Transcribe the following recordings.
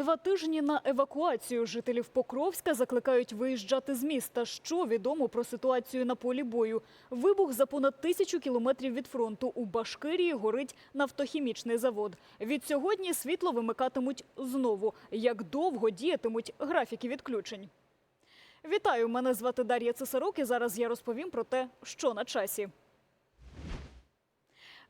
Два тижні на евакуацію жителів Покровська закликають виїжджати з міста. Що відомо про ситуацію на полі бою? Вибух за понад тисячу кілометрів від фронту. У Башкирії горить нафтохімічний завод. Від сьогодні світло вимикатимуть знову. Як довго діятимуть графіки відключень? Вітаю, мене звати Дар'я Цесарук і зараз я розповім про те, що на часі.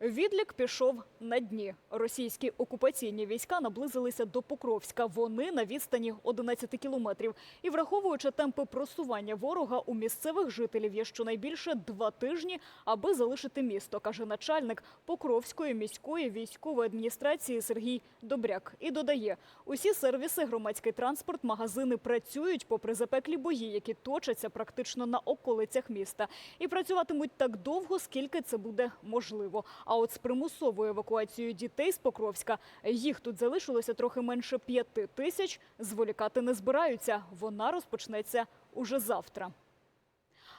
Відлік пішов на дні. Російські окупаційні війська наблизилися до Покровська. Вони на відстані 11 кілометрів. І враховуючи темпи просування ворога, у місцевих жителів є щонайбільше два тижні, аби залишити місто, каже начальник Покровської міської військової адміністрації Сергій Добряк. І додає, усі сервіси, громадський транспорт, магазини працюють попри запеклі бої, які точаться практично на околицях міста. І працюватимуть так довго, скільки це буде можливо. А от з примусовою евакуацією дітей з Покровська їх тут залишилося трохи менше п'яти тисяч. Зволікати не збираються. Вона розпочнеться уже завтра.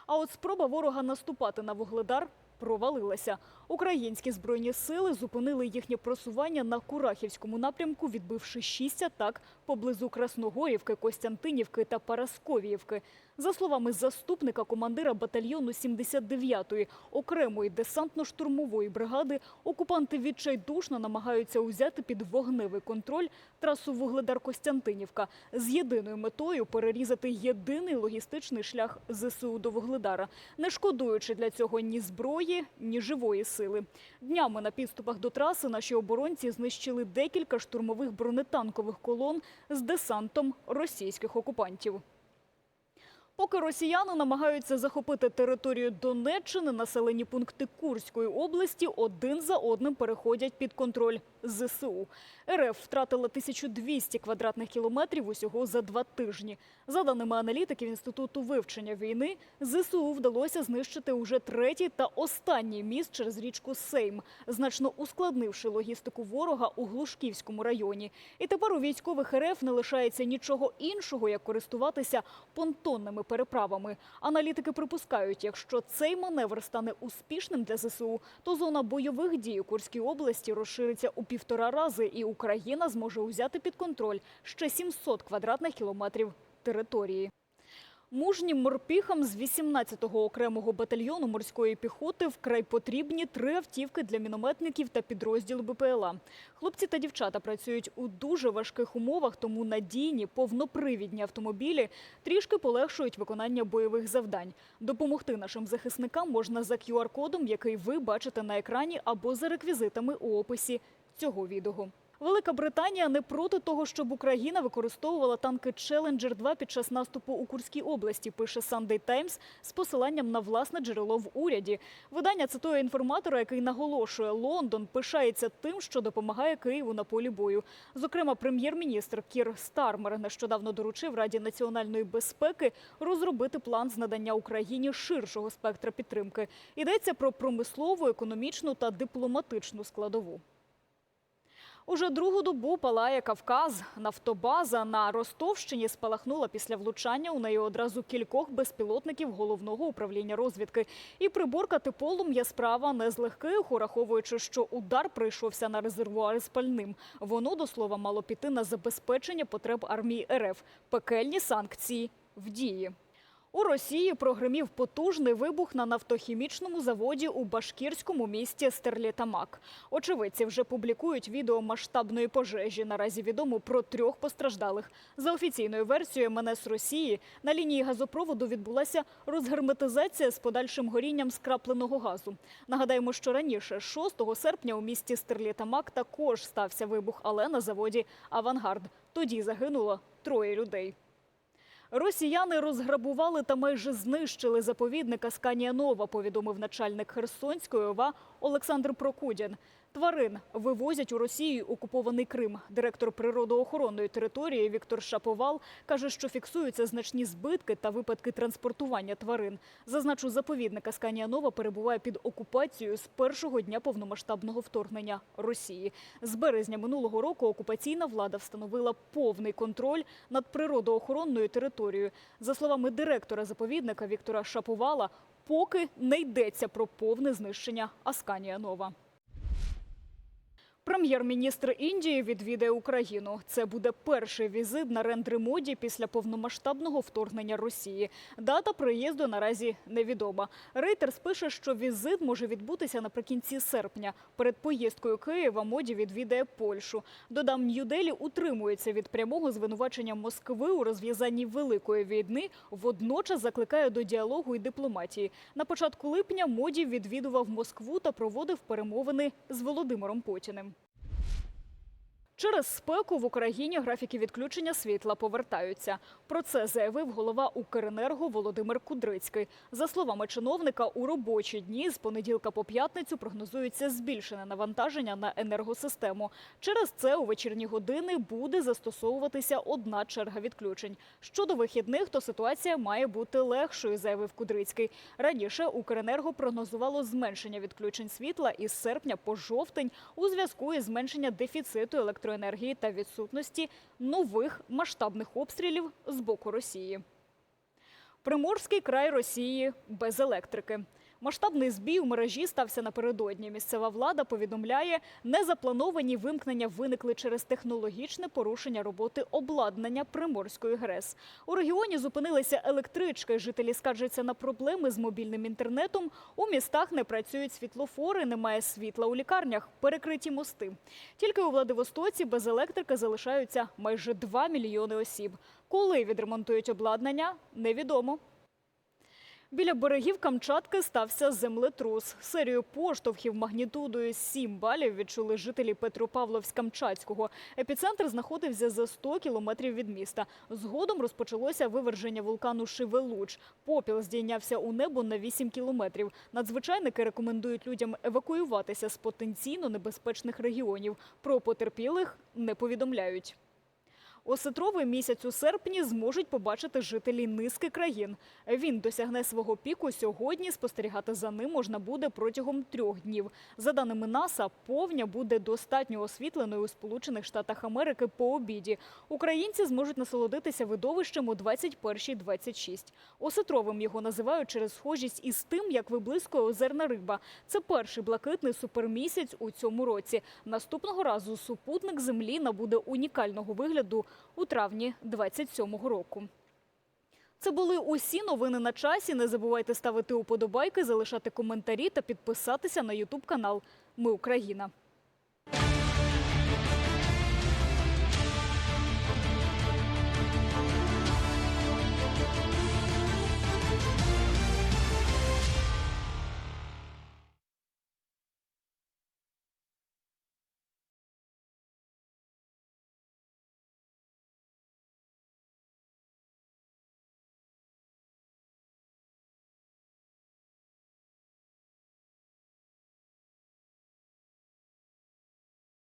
А от спроба ворога наступати на Вугледар провалилася. Українські збройні сили зупинили їхнє просування на Курахівському напрямку, відбивши шість атак поблизу Красногорівки, Костянтинівки та Парасковіївки. За словами заступника командира батальйону 79-ї окремої десантно-штурмової бригади, окупанти відчайдушно намагаються узяти під вогневий контроль трасу Вугледар-Костянтинівка з єдиною метою перерізати єдиний логістичний шлях ЗСУ до Вугледара, не шкодуючи для цього ні зброї, ні живої сили. Днями на підступах до траси наші оборонці знищили декілька штурмових бронетанкових колон з десантом російських окупантів. Поки росіяни намагаються захопити територію Донеччини, населені пункти Курської області один за одним переходять під контроль ЗСУ. РФ втратила 1200 квадратних кілометрів усього за два тижні. За даними аналітиків Інституту вивчення війни, ЗСУ вдалося знищити уже третій та останній міст через річку Сейм, значно ускладнивши логістику ворога у Глушківському районі. І тепер у військових РФ не лишається нічого іншого, як користуватися понтонними переправами. Аналітики припускають, якщо цей маневр стане успішним для ЗСУ, то зона бойових дій у Курській області розшириться у півтора рази, і Україна зможе узяти під контроль ще 700 квадратних кілометрів території. Мужнім морпіхам з 18-го окремого батальйону морської піхоти вкрай потрібні три автівки для мінометників та підрозділу БПЛА. Хлопці та дівчата працюють у дуже важких умовах, тому надійні повнопривідні автомобілі трішки полегшують виконання бойових завдань. Допомогти нашим захисникам можна за QR-кодом, який ви бачите на екрані, або за реквізитами у описі цього відео. Велика Британія не проти того, щоб Україна використовувала танки Challenger 2 під час наступу у Курській області. Пише Sunday Times з посиланням на власне джерело в уряді. Видання цитує інформатора, який наголошує, Лондон пишається тим, що допомагає Києву на полі бою. Зокрема, прем'єр-міністр Кір Стармер нещодавно доручив Раді національної безпеки розробити план з надання Україні ширшого спектра підтримки. Йдеться про промислову, економічну та дипломатичну складову. Уже другу добу палає Кавказ. Нафтобаза на Ростовщині спалахнула після влучання у неї одразу кількох безпілотників головного управління розвідки. І приборкати полум'я справа не з легких, ураховуючи, що удар прийшовся на резервуари з пальним. Воно, до слова, мало піти на забезпечення потреб армії РФ. Пекельні санкції в дії. У Росії прогримів потужний вибух на нафтохімічному заводі у башкірському місті Стерлітамак. Очевидці вже публікують відео масштабної пожежі. Наразі відомо про трьох постраждалих. За офіційною версією МНС Росії на лінії газопроводу відбулася розгерметизація з подальшим горінням скрапленого газу. Нагадаємо, що раніше, 6 серпня, у місті Стерлітамак також стався вибух, але на заводі Авангард. Тоді загинуло троє людей. Росіяни розграбували та майже знищили заповідника Сканія Нова, повідомив начальник Херсонської ОВА Олександр Прокудін. Тварин вивозять у Росію окупований Крим. Директор природоохоронної території Віктор Шаповал каже, що фіксуються значні збитки та випадки транспортування тварин. Зазначу, заповідника Сканія Нова перебуває під окупацією з першого дня повномасштабного вторгнення Росії. З березня минулого року окупаційна влада встановила повний контроль над природоохоронною територією. За словами директора заповідника Віктора Шаповала, поки не йдеться про повне знищення Асканія Нова. Прем'єр-міністр Індії відвідає Україну. Це буде перший візит на рендри-моді після повномасштабного вторгнення Росії. Дата приїзду наразі невідома. Рейтерс пише, що візит може відбутися наприкінці серпня. Перед поїздкою Києва моді відвідає Польщу. Додам, Нью-Делі утримується від прямого звинувачення Москви у розв'язанні великої війни. Водночас закликає до діалогу і дипломатії. На початку липня моді відвідував Москву та проводив перемовини з Володимиром Путіним. Через спеку в Україні графіки відключення світла повертаються. Про це заявив голова Укренерго Володимир Кудрицький. За словами чиновника, у робочі дні з понеділка по п'ятницю прогнозується збільшене навантаження на енергосистему. Через це у вечірні години буде застосовуватися одна черга відключень. Щодо вихідних, то ситуація має бути легшою, заявив Кудрицький. Раніше Укренерго прогнозувало зменшення відключень світла із серпня по жовтень у зв'язку із зменшення дефіциту електроенергії та відсутності нових масштабних обстрілів з боку Росії. Приморський край Росії без електрики. Масштабний збій у мережі стався напередодні. Місцева влада повідомляє, незаплановані вимкнення виникли через технологічне порушення роботи обладнання Приморської ГРЕС. У регіоні зупинилися електрички. Жителі скаржаться на проблеми з мобільним інтернетом. У містах не працюють світлофори, немає світла у лікарнях, перекриті мости. Тільки у Владивостоці без електрики залишаються майже 2 мільйони осіб. Коли відремонтують обладнання, невідомо. Біля берегів Камчатки стався землетрус. Серію поштовхів магнітудою 7 балів відчули жителі Петропавловськ-Камчатського. Епіцентр знаходився за 100 кілометрів від міста. Згодом розпочалося виверження вулкану Шивелуч. Попіл здійнявся у небо на 8 кілометрів. Надзвичайники рекомендують людям евакуюватися з потенційно небезпечних регіонів. Про потерпілих не повідомляють. Осетровий місяць у серпні зможуть побачити жителі низки країн. Він досягне свого піку сьогодні. Спостерігати за ним можна буде протягом трьох днів. За даними НАСА, повня буде достатньо освітленою у Сполучених Штатах Америки по обіді. Українці зможуть насолодитися видовищем у 21.26. Осетровим його називають через схожість із тим, як виблискує озерна риба. Це перший блакитний супермісяць у цьому році. Наступного разу супутник Землі набуде унікального вигляду у травні 27-го року. Це були усі новини на часі. Не забувайте ставити уподобайки, залишати коментарі та підписатися на Ютуб канал Ми Україна.